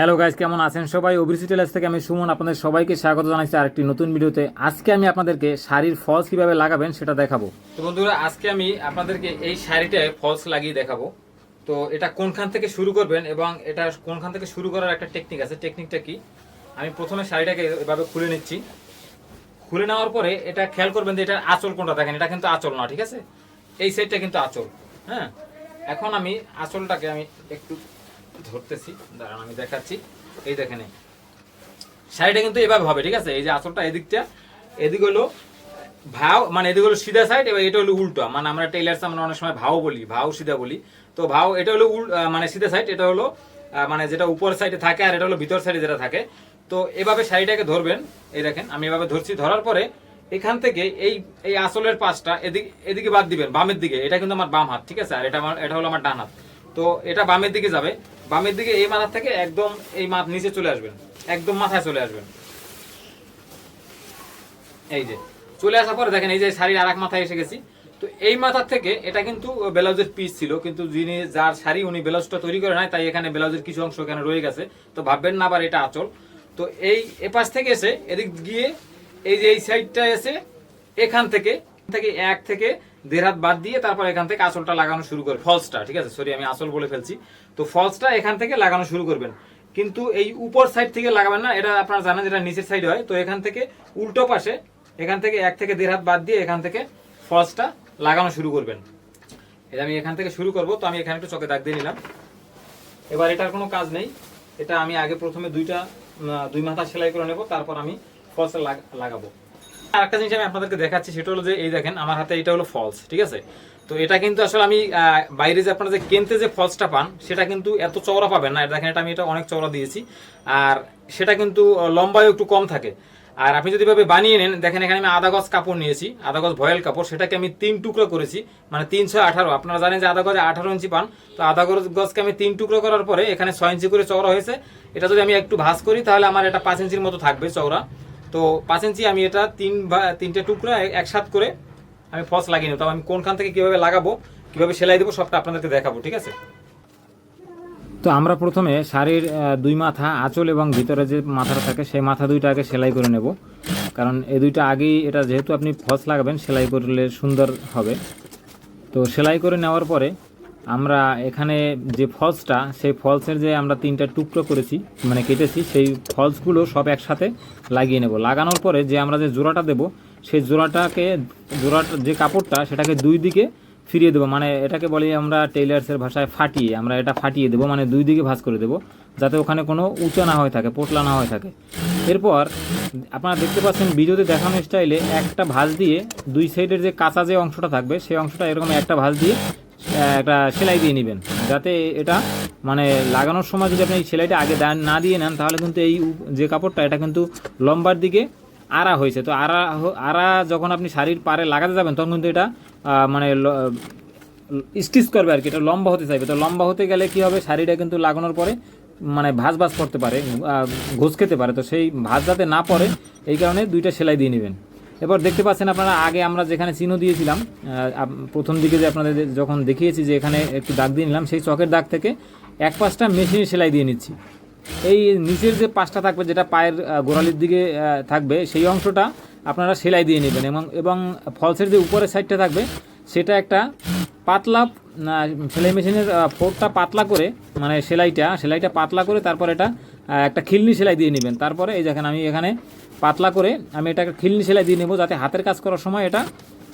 Hello guys কেমন আছেন সবাই? ওবিসি টেলার্স থেকে আমি সুমন আপনাদের সবাইকে স্বাগত জানাচ্ছি আরেকটি নতুন ভিডিওতে। আজকে আমি আপনাদেরকে শাড়ির ফলস কীভাবে লাগাবেন সেটা দেখাবো। তো বন্ধুরা, আজকে আমি আপনাদেরকে এই শাড়িটায় ফলস লাগিয়ে দেখাবো। তো এটা কোনখান থেকে শুরু করবেন এবং এটা কোনখান থেকে শুরু করার একটা টেকনিক আছে? টেকনিকটা কি? আমি প্রথমে শাড়িটাকে এভাবে খুলে নিচ্ছি। খুলে নেওয়ার পরে এটা খেয়াল করবেন যে এটার আঁচল কোনটা দেখেন। এটা কিন্তু আঁচল না, ঠিক আছে? এই সাইডটা কিন্তু আঁচল হ্যাঁ? এখন আমি আঁচলটাকে আমি একটু ধরতেছি, দাঁড়ান আমি দেখাচ্ছি। এই দেখেন। শাড়িটা কিন্তু এভাবে হবে, ঠিক আছে? এই যে আসলটা এদিকটা, এদিক হলো ভাও মানে এদিক হলো সিধা সাইড এবার এটা হলো উল্টো। মানে আমরা টেইলার্স আমরা অনেক সময় ভাও বলি, ভাও সিধা বলি। তো ভাও, এটা হলো মানে সিধা সাইড এটা হলো মানে যেটা উপর সাইডে থাকে আর এটা হলো ভিতর সাইডে যেটা থাকে। তো এভাবে শাড়িটাকে ধরবেন, এই দেখেন, আমি এভাবে ধরছি, ধরার পরে এখান থেকে এই এই আসলের পাশটা এদিকে এদিকে বাদ দিবেন, বামের দিকে। এটা কিন্তু আমার বাম হাত, ঠিক আছে? আর এটা আমার এটা হলো আমার ডান হাত। তো এটা বামের দিকে যাবে। বামের দিকে এই মাথা থেকে একদম এই মাথ নিচে চলে আসবেন। একদম মাথায় চলে আসবেন। এই যে, চলে আসার পরে দেখেন এই যে শাড়ির আর এক মাথায় এসে গেছি। তো এই মাথার থেকে এটা কিন্তু ব্লাউজের পিস ছিল, কিন্তু যিনি যার শাড়ি উনি ব্লাউজটা তৈরি করে নাই, তাই এখানে ব্লাউজের কিছু অংশ এখানে রয়ে গেছে। তো ভাববেন না আবার এটা আচল। তো এই এপাশ থেকে এসে এদিক গিয়ে এই যে এই সাইডটা এসে এখান থেকে থেকে এক থেকে দেড় হাত বাদ দিয়ে তারপর এখান থেকে আসলটা লাগানো শুরু করে ফলসটা ঠিক আছে? সরি আমি আসল বলে ফেলছি। তো ফলসটা এখান থেকে লাগানো শুরু করবেন। কিন্তু এই উপর সাইড থেকে লাগাবেন না, এটা আপনারা জানেন যেটা নিচের সাইড হয়। তো এখান থেকে উল্টো পাশে, এখান থেকে এক থেকে দেড় হাত বাদ দিয়ে এখান থেকে ফলসটা লাগানো শুরু করবেন। এটা আমি এখান থেকে শুরু করব। তো আমি এখানে একটু চকে দাগ দিয়ে নিলাম। এবার এটার কোনো কাজ নেই। এটা আমি আগে প্রথমে দুইটা দুই মাথা সেলাই করে নেব। তারপর আমি ফলসটা লাগাবো। আর একটা জিনিস আমি আপনাদেরকে দেখাচ্ছি, সেটা হলো যে এই দেখেন, আমার হাতে এটা হলো ফলস ঠিক আছে? তো এটা কিন্তু আসলে আমি বাইরে যে আপনারা যে কেনতে যে ফলসটা পান, সেটা কিন্তু এত চওড়া পাবেন না। দেখেন, এটা আমি এটা অনেক চওড়া দিয়েছি। আর সেটা কিন্তু লম্বায়ও একটু কম থাকে। আর আপনি যদি ভাবে বানিয়ে নেন, দেখেন, এখানে আমি আধা গজ কাপড় নিয়েছি, আধা গজ ভয়েল কাপড়। সেটাকে আমি তিন টুকরো করেছি মানে তিনশো আঠারো। আপনারা জানেন যে আদা গজে আঠারো ইঞ্চি পান। তো আদা গজ, গজকে আমি তিন টুকরো করার পরে এখানে ছয় ইঞ্চি করে চওড়া হয়েছে। এটা যদি আমি একটু ভাঁজ করি, তাহলে আমার এটা পাঁচ ইঞ্চির মতো থাকবে চওড়া। তো পাঁচ ইঞ্চি আমি এটা তিন বা তিনটে টুকরো একসাথ করে আমি ফস লাগিয়ে নেব। তবে আমি কোনখান থেকে কীভাবে লাগাবো, কীভাবে সেলাই দেবো, সবটা আপনাদেরকে দেখাবো, ঠিক আছে? তো আমরা প্রথমে শাড়ির দুই মাথা আঁচল এবং ভিতরে যে মাথাটা থাকে, সেই মাথা দুইটা আগে সেলাই করে নেব। কারণ এই দুইটা আগেই এটা যেহেতু আপনি ফলস লাগাবেন, সেলাই করলে সুন্দর হবে। তো সেলাই করে নেওয়ার পরে আমরা এখানে যে ফলসটা, সেই ফলসের যে আমরা তিনটা টুকরো করেছি মানে কেটেছি, সেই ফলসগুলো সব একসাথে লাগিয়ে নেব। লাগানোর পরে যে আমরা যে জোড়াটা দেব, সেই জোড়াটাকে জোড়াটা যে কাপড়টা, সেটাকে দুই দিকে ফিরিয়ে দেবো। মানে এটাকে বলি আমরা টেইলার্সের ভাষায় ফাটিয়ে, আমরা এটা ফাটিয়ে দেবো মানে দুই দিকে ভাঁজ করে দেবো, যাতে ওখানে কোনো উঁচা না হয়ে থাকে, পোটলা না হয়ে থাকে। এরপর আপনারা দেখতে পাচ্ছেন ভিডিওতে দেখানো স্টাইলে একটা ভাঁজ দিয়ে দুই সাইডের যে কাঁচা যে অংশটা থাকবে, সেই অংশটা এরকম একটা ভাঁজ দিয়ে একটা সেলাই দিয়ে নেবেন। যাতে এটা মানে লাগানোর সময় যদি আপনি এই সেলাইটা আগে না দিয়ে নেন, তাহলে কিন্তু এই যে কাপড়টা, এটা কিন্তু লম্বার দিকে আড়া হয়েছে। তো আড়া আড়া যখন আপনি শাড়ির পারে লাগাতে যাবেন, তখন কিন্তু এটা মানে স্টিচ করবে আর কি, এটা লম্বা হতে চাইবে। তো লম্বা হতে গেলে কি হবে, শাড়িটা কিন্তু লাগানোর পরে মানে ভাঁজ ভাঁজ করতে পারে ঘুষ খেতে পারে। তো সেই ভাঁজ যাতে না পড়ে, এই কারণে দুইটা সেলাই দিয়ে নেবেন। এবার দেখতে পাচ্ছেন আপনারা, আগে আমরা যেখানে চিহ্ন দিয়েছিলাম প্রথম দিকে যে আপনাদের যখন দেখিয়েছি যে এখানে একটু দাগ দিয়ে নিলাম, সেই চকের দাগ থেকে এক পাশটা মেশিনে সেলাই দিয়ে নিচ্ছি। এই নিচের যে পাশটা থাকবে, যেটা পায়ের গোড়ালির দিকে থাকবে, সেই অংশটা আপনারা সেলাই দিয়ে নেবেন এবং এবং ফলসের যে উপরের সাইডটা থাকবে, সেটা একটা পাতলা সেলাই মেশিনের ফোরটা পাতলা করে মানে সেলাইটা সেলাইটা পাতলা করে তারপর এটা একটা খিলনি সেলাই দিয়ে নেবেন। তারপরে এই দেখেন আমি এখানে পাতলা করে আমি এটা একটা খিলনি সেলাই দিয়ে নেব যাতে হাতের কাজ করার সময় এটা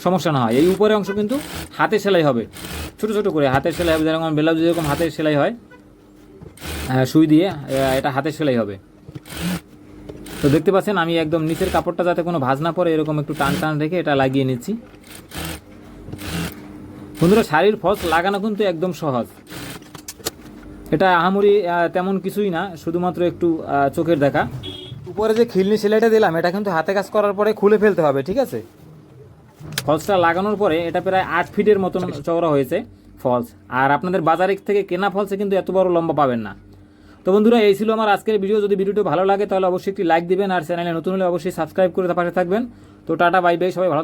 সমস্যা না হয়। এই উপরের অংশ কিন্তু হাতে সেলাই হবে। ছোট ছোট করে হাতের সেলাই হবে। যেরকম ব্লাউজ যেরকম হাতের সেলাই হয় সুই দিয়ে এটা হাতে সেলাই হবে। তো দেখতে পাচ্ছেন, আমি একদম নিচের কাপড়টা যাতে কোনো ভাঁজ না পড়ে এরকম একটু টান টান রেখে এটা লাগিয়ে নিচ্ছি। বন্ধুরা, শাড়ির ফলস লাগানো কিন্তু একদম সহজ। এটা আহামরি তেমন কিছুই না, শুধুমাত্র একটু চোখের দেখা। উপরে যে খিলনি সেলাইটা দিলাম এটা কিন্তু হাতে কাজ করার পরে খুলে ফেলতে হবে ঠিক আছে? ফলসটা লাগানোর পরে এটা প্রায় আট ফিটের মতন চওড়া হয়েছে ফলস। আর আপনাদের বাজারে থেকে কেনা ফলসে কিন্তু এত বড় লম্বা পাবেন না। তো বন্ধুরা এই ছিল আমার আজকের ভিডিও। যদি ভিডিওটি ভালো লাগে তাহলে অবশ্যই একটি লাইক দিবেন আর চ্যানেলে নতুন হলে অবশ্যই সাবস্ক্রাইব করে পাশে থাকবেন। তো টাটা বাই বাই সবাই ভালো।